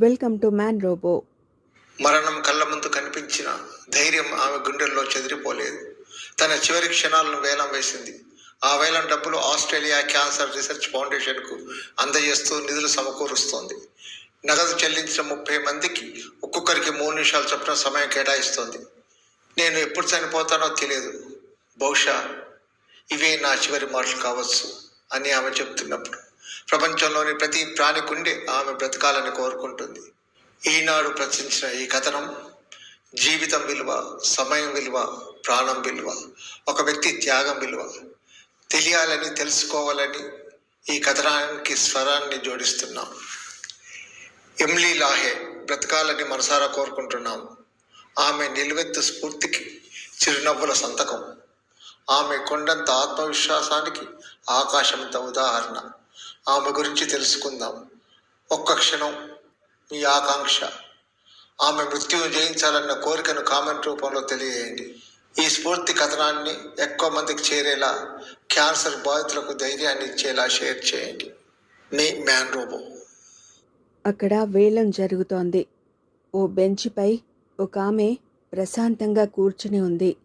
Welcome to man robo మరణం కళ్ళ ముందు కనిపించిన ధైర్యం ఆమె గుండెల్లో చెదిరిపోలేదు. తన చివరి క్షణాలను వేలం వేసింది. ఆ వేలం డబ్బులు ఆస్ట్రేలియా క్యాన్సర్ రీసెర్చ్ ఫౌండేషన్కు అందజేస్తూ నిధులు సమకూరుస్తోంది. నగదు చెల్లించిన ముప్పై మందికి ఒక్కొక్కరికి మూడు నిమిషాలు చొప్పున సమయం కేటాయిస్తోంది. నేను ఎప్పుడు చనిపోతానో తెలియదు. బహుశా ఇవే నా చివరి మాటలు కావచ్చు అని ఆమె చెప్తున్నప్పుడు. ప్రపంచంలోని ప్రతి ప్రాణికుండే ఆమె బ్రతకాలని కోరుకుంటుంది. ఈనాడు ప్రచురించిన ఈ కథనం జీవితం విలువ సమయం విలువ ప్రాణం విలువ ఒక వ్యక్తి త్యాగం విలువ. తెలియాలని తెలుసుకోవాలని ఈ కథనానికి స్వరాన్ని జోడిస్తున్నాం. ఎమ్లీ లాహే బ్రతకాలని మనసారా కోరుకుంటున్నాం. ఆమె నిలువెత్తు స్ఫూర్తికి చిరునవ్వుల సంతకం. ఆమె కొండంత ఆత్మవిశ్వాసానికి ఆకాశంత ఉదాహరణ. ఆమె గురించి తెలుసుకుందాం. ఒక్క క్షణం మీ ఆకాంక్ష. ఆమె మృత్యువు జయించాలన్న కోరికను కామెంట్ రూపంలో తెలియజేయండి. ఈ స్ఫూర్తి కథనాన్ని ఎక్కువ మందికి చేరేలా క్యాన్సర్ బాధితులకు ధైర్యాన్ని ఇచ్చేలా షేర్ చేయండి. మీ మ్యాన్ రోబో. అక్కడ వేలం జరుగుతోంది. ఓ బెంచిపై ఒక ఆమె ప్రశాంతంగా కూర్చుని ఉంది.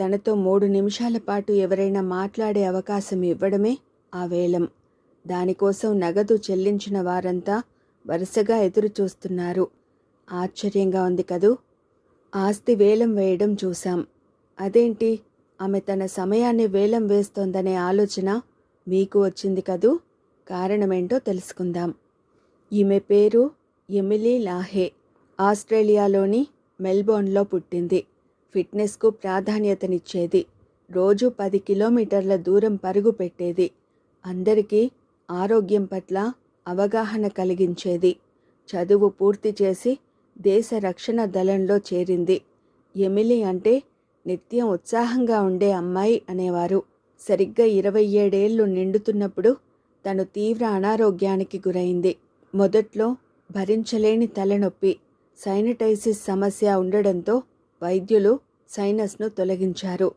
తనతో మూడు నిమిషాల పాటు ఎవరైనా మాట్లాడే అవకాశం ఇవ్వడమే ఆ వేలం. దానికోసం నగదు చెల్లించిన వారంతా వరుసగా ఎదురు చూస్తున్నారు ఆశ్చర్యంగా ఉంది కదూ? ఆస్తి వేలం వేయడం చూశాం. అదేంటి? ఆమె తన సమయాన్ని వేలం వేస్తోందనే ఆలోచన మీకు వచ్చింది కదూ? కారణమేంటో తెలుసుకుందాం. ఈమె పేరు ఎమిలీ లాహే. ఆస్ట్రేలియాలోని మెల్బోర్న్లో పుట్టింది. ఫిట్నెస్కు ప్రాధాన్యతనిచ్చేది. రోజు పది కిలోమీటర్ల దూరం పరుగు పెట్టేది. అందరికీ ఆరోగ్యం పట్ల అవగాహన కలిగించేది. చదువు పూర్తి చేసి దేశ రక్షణ దళంలో చేరింది. ఎమిలీ అంటే నిత్యం ఉత్సాహంగా ఉండే అమ్మాయి అనేవారు. సరిగ్గా ఇరవై ఏడేళ్ళు నిండుతున్నప్పుడు తను తీవ్ర అనారోగ్యానికి గురైంది. మొదట్లో భరించలేని తలనొప్పి సైనటైసిస్ సమస్య ఉండడంతో వైద్యులు సైనస్ను తొలగించారు.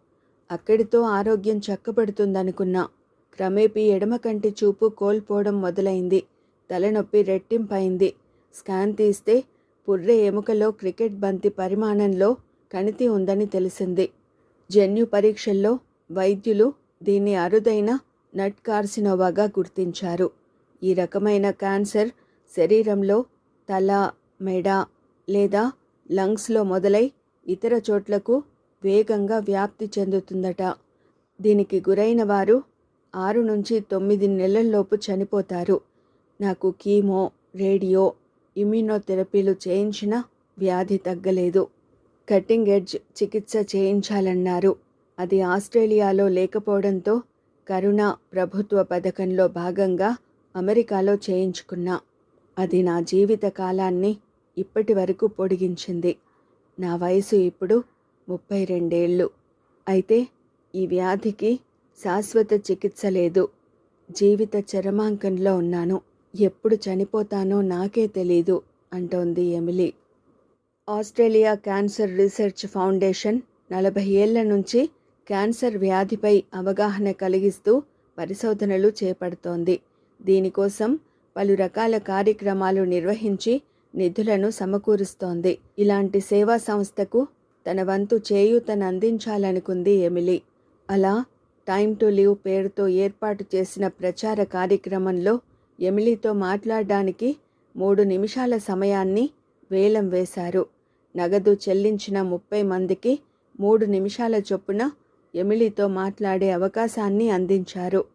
అక్కడితో ఆరోగ్యం చక్కబడుతుందనుకున్నా క్రమేపీ ఎడమ కంటి చూపు కోల్పోవడం మొదలైంది. తలనొప్పి రెట్టింపైంది. స్కాన్ తీస్తే పుర్రె ఎముకలో క్రికెట్ బంతి పరిమాణంలో కణితి ఉందని తెలిసింది. జన్యు పరీక్షల్లో వైద్యులు దీన్ని అరుదైన నట్ కార్సినోవాగా గుర్తించారు. ఈ రకమైన క్యాన్సర్ శరీరంలో తల మెడ లేదా లంగ్స్లో మొదలై ఇతర చోట్లకు వేగంగా వ్యాప్తి చెందుతుందట. దీనికి గురైన వారు ఆరు నుంచి తొమ్మిది నెలల్లోపు చనిపోతారు. నాకు కీమో రేడియో ఇమ్యూనోథెరపీలు చేయించిన వ్యాధి తగ్గలేదు. కట్టింగ్ ఎడ్జ్ చికిత్స చేయించాలన్నారు. అది ఆస్ట్రేలియాలో లేకపోవడంతో కరుణ ప్రభుత్వ పథకంలో భాగంగా అమెరికాలో చేయించుకున్నా. అది నా జీవిత కాలాన్ని ఇప్పటి వరకు పొడిగించింది. నా వయసు ఇప్పుడు ముప్పై రెండేళ్ళు. అయితే ఈ వ్యాధికి శాశ్వత చికిత్స లేదు. జీవిత చరమాంకంలో ఉన్నాను. ఎప్పుడు చనిపోతానో నాకే తెలీదు అంటోంది Emily. Australia cancer research foundation నలభై ఏళ్ళ నుంచి క్యాన్సర్ వ్యాధిపై అవగాహన కలిగిస్తూ పరిశోధనలు చేపడుతోంది. దీనికోసం పలు రకాల కార్యక్రమాలు నిర్వహించి నిధులను సమకూరుస్తోంది. ఇలాంటి సేవా సంస్థకు తన వంతు చేయూతను అందించాలనుకుంది ఎమిలీ. అలా టైమ్ టు లివ్ పేరుతో ఏర్పాటు చేసిన ప్రచార కార్యక్రమంలో ఎమిలీతో మాట్లాడడానికి మూడు నిమిషాల సమయాన్ని వేలం వేశారు. నగదు చెల్లించిన ముప్పై మందికి మూడు నిమిషాల చొప్పున ఎమిలీతో మాట్లాడే అవకాశాన్ని అందించారు.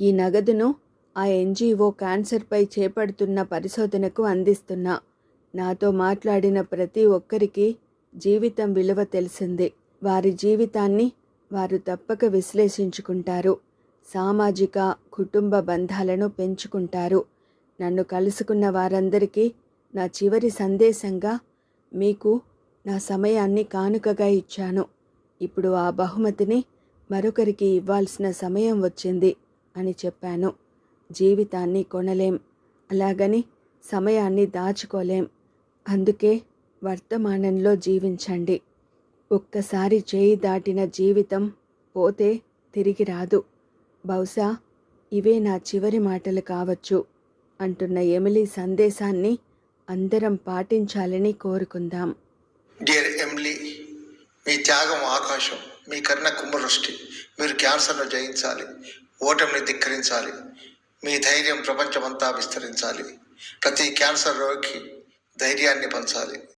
ఈ నగదును ఆ ఎన్జిఓ క్యాన్సర్పై చేపడుతున్న పరిశోధనకు అందిస్తున్నా. నాతో మాట్లాడిన ప్రతి ఒక్కరికి జీవితం విలువ తెలిసింది. వారి జీవితాన్ని వారు తప్పక విశ్లేషించుకుంటారు. సామాజిక కుటుంబ బంధాలను పెంచుకుంటారు. నన్ను కలుసుకున్న వారందరికీ నా చివరి సందేశంగా మీకు నా సమయాన్ని కానుకగా ఇచ్చాను. ఇప్పుడు ఆ బహుమతిని మరొకరికి ఇవ్వాల్సిన సమయం వచ్చింది అని చెప్పాను. జీవితాన్ని కొనలేం. అలాగని సమయాన్ని దాచుకోలేం. అందుకే వర్తమానంలో జీవించండి. ఒక్కసారి చేయి దాటిన జీవితం పోతే తిరిగి రాదు. బహుశా ఇవే నా చివరి మాటలు కావచ్చు అంటున్న ఎమిలీ సందేశాన్ని అందరం పాటించాలని కోరుకుందాం. డియర్ ఎమిలీ మీ త్యాగం ఆకాశం మీ కరుణ కుంభవృష్టి మీరు క్యాన్సర్ను జయించాలి ఓటమిని ధిక్కరించాలి మీ ధైర్యం ప్రపంచమంతా విస్తరించాలి ప్రతి క్యాన్సర్ రోగికి ధైర్యాన్ని పంచాలి.